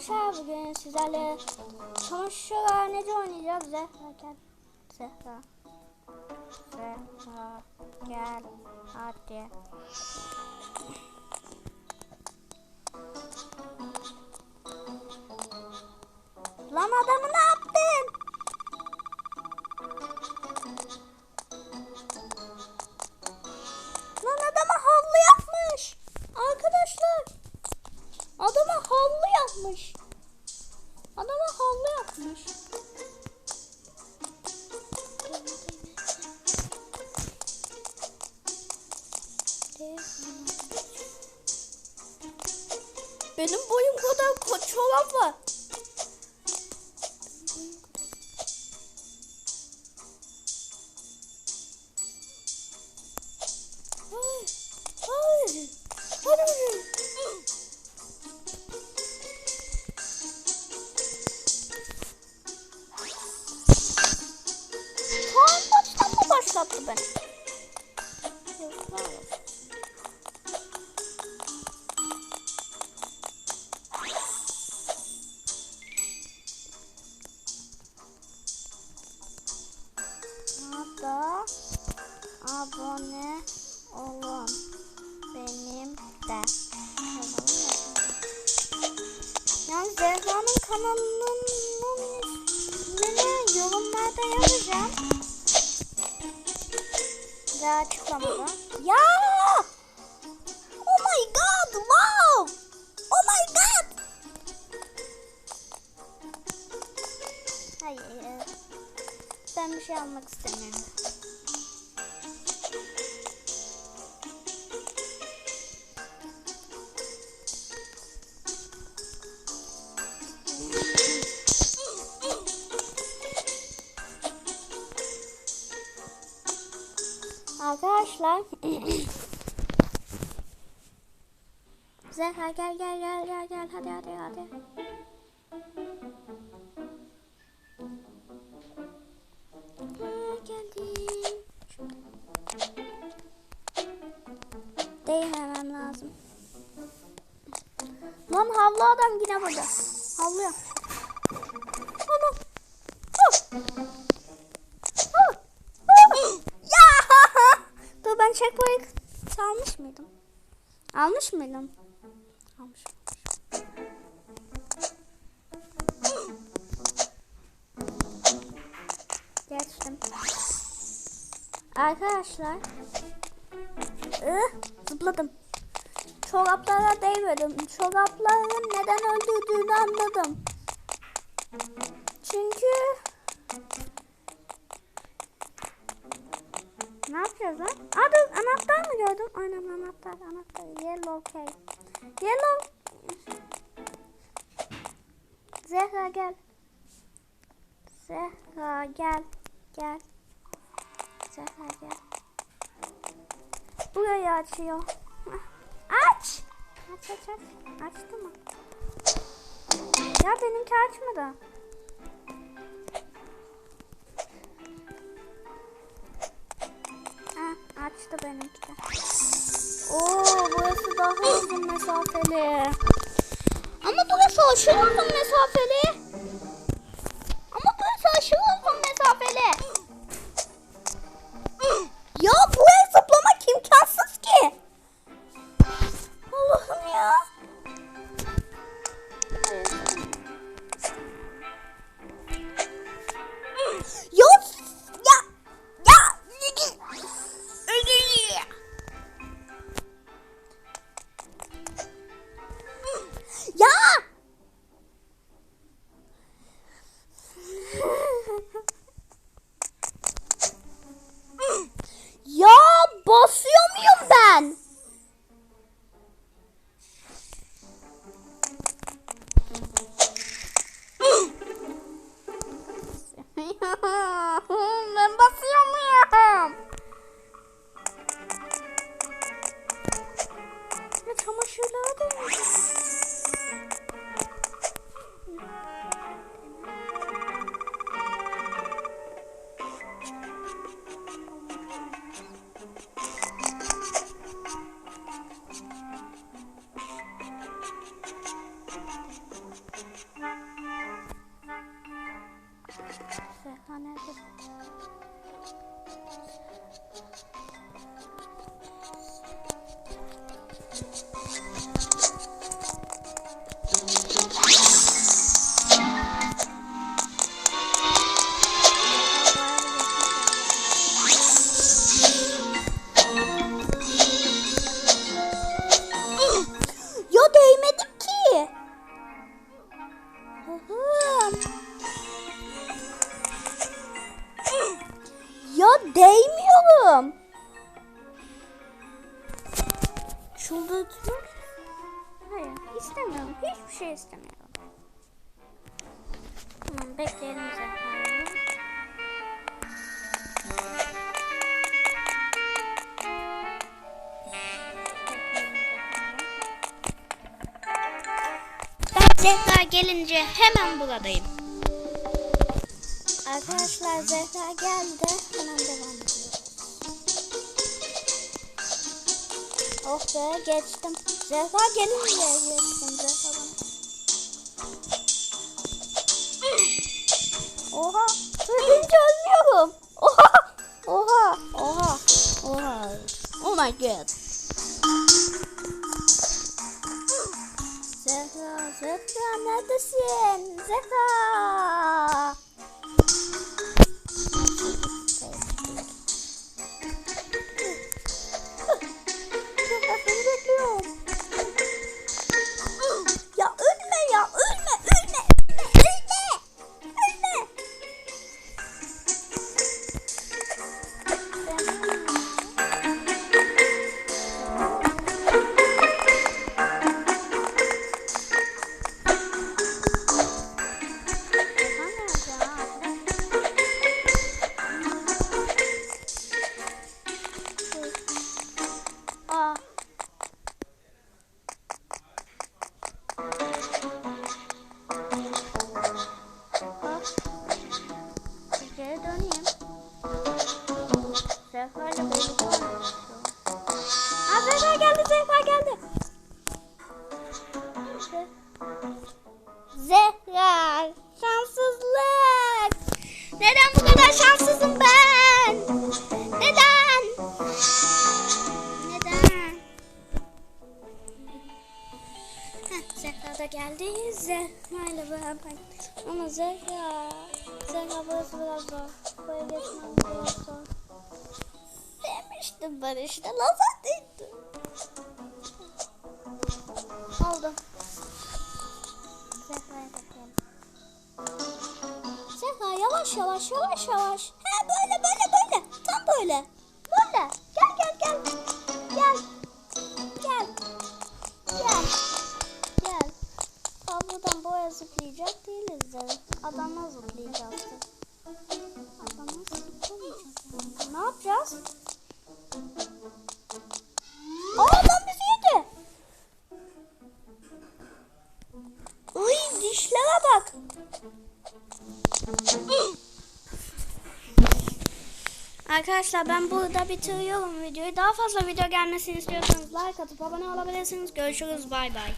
arkadaşlar bugün sizlerle çamaşırhanede oynayacağız. Zehra gel. Zehra. Zehra gel. Hadi. Yapmış. Adama havlu yapmış. Benim boyum kadar ko- çorap var. Yazıklar olsun. da abone olun benim de. Yani Zehra'nın kanalının yorumlarda yazacağım. Açıklamada. Ya! Arkadaşlar Zehra gel gel gel gel gel hadi hadi hadi. Ha, geldim. Değmemem lazım. Lan havlu adam yine burada. Havlu yap. Ana. Huh. Huh. Huh. Ya! Dur ben checkpoint almış mıydım? Almış mıydım? Almış. Geçtim. Arkadaşlar. Ih, zıpladım. Çoraplara değmedim. Çorapların neden öldürdüğünü anladım. Çünkü ne yapacağız lan? Aa dur anahtar mı gördüm? Aynen anahtar anahtar. Yellow cake. Yellow. Zehra gel. Zehra gel. Gel. Zehra gel. Burayı açıyor. Aç. Aç aç aç. Açtı mı? Ya benimki açmadı. Açtı benimki de. Oo, burası daha uzun mesafeli. Ama burası aşırı uzun mesafeli. İstemiyorum. Hiçbir şey istemiyorum. Tamam bekleyelim. Ben Zehra gelince hemen buradayım. Arkadaşlar Zehra geldi. Hemen devam ediyoruz. Oh be geçtim. Zehra gelince Ama Zehra, Zehra burası biraz zor. Buraya geçmem biraz zor. Demiştim ben işte. Lazer değildi. Aldım. Zehra'ya bakalım. Zehra yavaş yavaş yavaş yavaş. He böyle böyle böyle. Tam. Böyle. Zıplayacağız. da. Adama zıplamayacağız. Ne yapacağız? Aa adam bizi yedi. Uy dişlere bak. Arkadaşlar ben burada bitiriyorum videoyu. Daha fazla video gelmesini istiyorsanız like atıp abone olabilirsiniz. Görüşürüz bay bay.